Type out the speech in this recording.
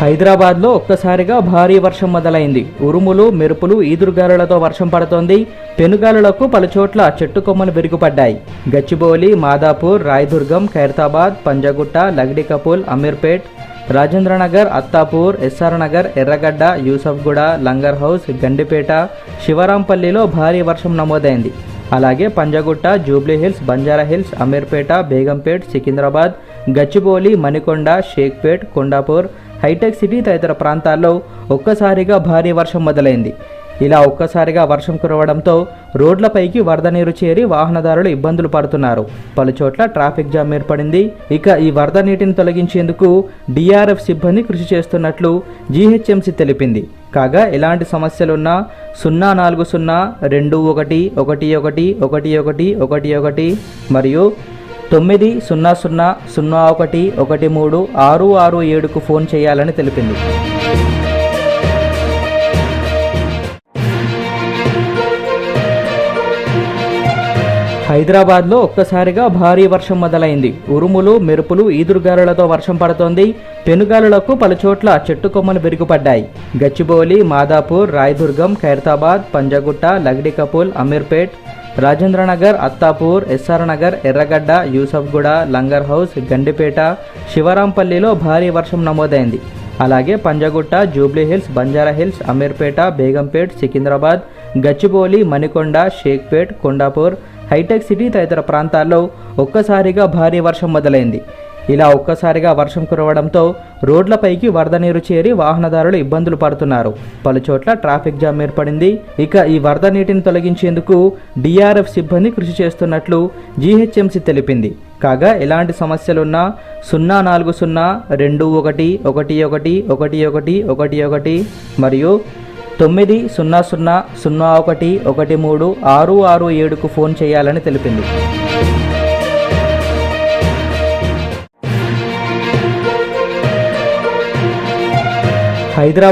హైదరాబాద్లో ఒక్కసారిగా భారీ వర్షం మొదలైంది. ఉరుములు మెరుపులు ఈదురుగాలులతో వర్షం పడుతోంది. పెనుగాలులకు పలుచోట్ల చెట్టు కొమ్మలు విరిగిపడ్డాయి. గచ్చిబౌలి మాదాపూర్ రాయదుర్గం ఖైరతాబాద్ పంజగుట్ట లగ్డికపూల్ అమీర్పేట్ రాజేంద్రనగర్ అత్తాపూర్ ఎస్ఆర్ నగర్ ఎర్రగడ్డ యూసఫ్గూడ లంగర్ హౌస్ గండిపేట శివరాంపల్లిలో భారీ వర్షం నమోదైంది. అలాగే పంజగుట్ట జూబ్లీ హిల్స్ బంజారా హిల్స్ అమీర్పేట బేగంపేట్ సికింద్రాబాద్ గచ్చిబౌలి మణికొండ షేక్పేట్ కొండాపూర్ హైటెక్ సిటీ తదితర ప్రాంతాల్లో ఒక్కసారిగా భారీ వర్షం మొదలైంది. ఇలా ఒక్కసారిగా వర్షం కురవడంతో రోడ్లపైకి వరద నీరు చేరి వాహనదారులు ఇబ్బందులు పడుతున్నారు. పలుచోట్ల ట్రాఫిక్ జామ్ ఏర్పడింది. ఇక ఈ వరద నీటిని తొలగించేందుకు డిఆర్ఎఫ్ సిబ్బంది కృషి చేస్తున్నట్లు జీహెచ్ఎంసీ తెలిపింది. కాగా ఎలాంటి సమస్యలున్నా సున్నా నాలుగు సున్నా రెండు ఒకటి ఒకటి ఒకటి ఒకటి ఒకటి ఒకటి ఒకటి మరియు తొమ్మిది సున్నా సున్నా సున్నా ఒకటి ఒకటి మూడు ఆరు ఆరు ఏడుకు ఫోన్ చేయాలని తెలిపింది. హైదరాబాద్లో ఒక్కసారిగా భారీ వర్షం మొదలైంది. ఉరుములు మెరుపులు ఈదురుగాలులతో వర్షం పడుతోంది. పెనుగాలులకు పలుచోట్ల చెట్టు కొమ్మలు విరిగిపడ్డాయి. గచ్చిబౌలి మాదాపూర్ రాయదుర్గం ఖైరతాబాద్ పంజగుట్ట లగ్డికపూల్ అమీర్పేట్ రాజేంద్రనగర్ అత్తాపూర్ ఎస్ఆర్ నగర్ ఎర్రగడ్డ యూసఫ్గూడ లంగర్ హౌస్ గండిపేట శివరాంపల్లిలో భారీ వర్షం నమోదైంది. అలాగే పంజగుట్ట జూబ్లీ హిల్స్ బంజారా హిల్స్ అమీర్పేట బేగంపేట్ సికింద్రాబాద్ గచ్చిబౌలి మణికొండ షేక్పేట్ కొండాపూర్ హైటెక్ సిటీ తదితర ప్రాంతాల్లో ఒక్కసారిగా భారీ వర్షం మొదలైంది. ఇలా ఒక్కసారిగా వర్షం కురవడంతో రోడ్లపైకి వరద నీరు చేరి వాహనదారులు ఇబ్బందులు పడుతున్నారు. పలుచోట్ల ట్రాఫిక్ జామ్ ఏర్పడింది. ఇక ఈ వరద నీటిని తొలగించేందుకు డిఆర్ఎఫ్ సిబ్బంది కృషి చేస్తున్నట్లు జీహెచ్ఎంసీ తెలిపింది. కాగా ఎలాంటి సమస్యలున్నా సున్నా నాలుగు సున్నా రెండు ఒకటి ఒకటి ఒకటి ఒకటి ఒకటి ఒకటి ఒకటి మరియు తొమ్మిది సున్నా సున్నా సున్నా ఒకటి ఒకటి మూడు ఆరు ఆరు ఏడుకు ఫోన్ చేయాలని తెలిపింది. హైదరాబాద్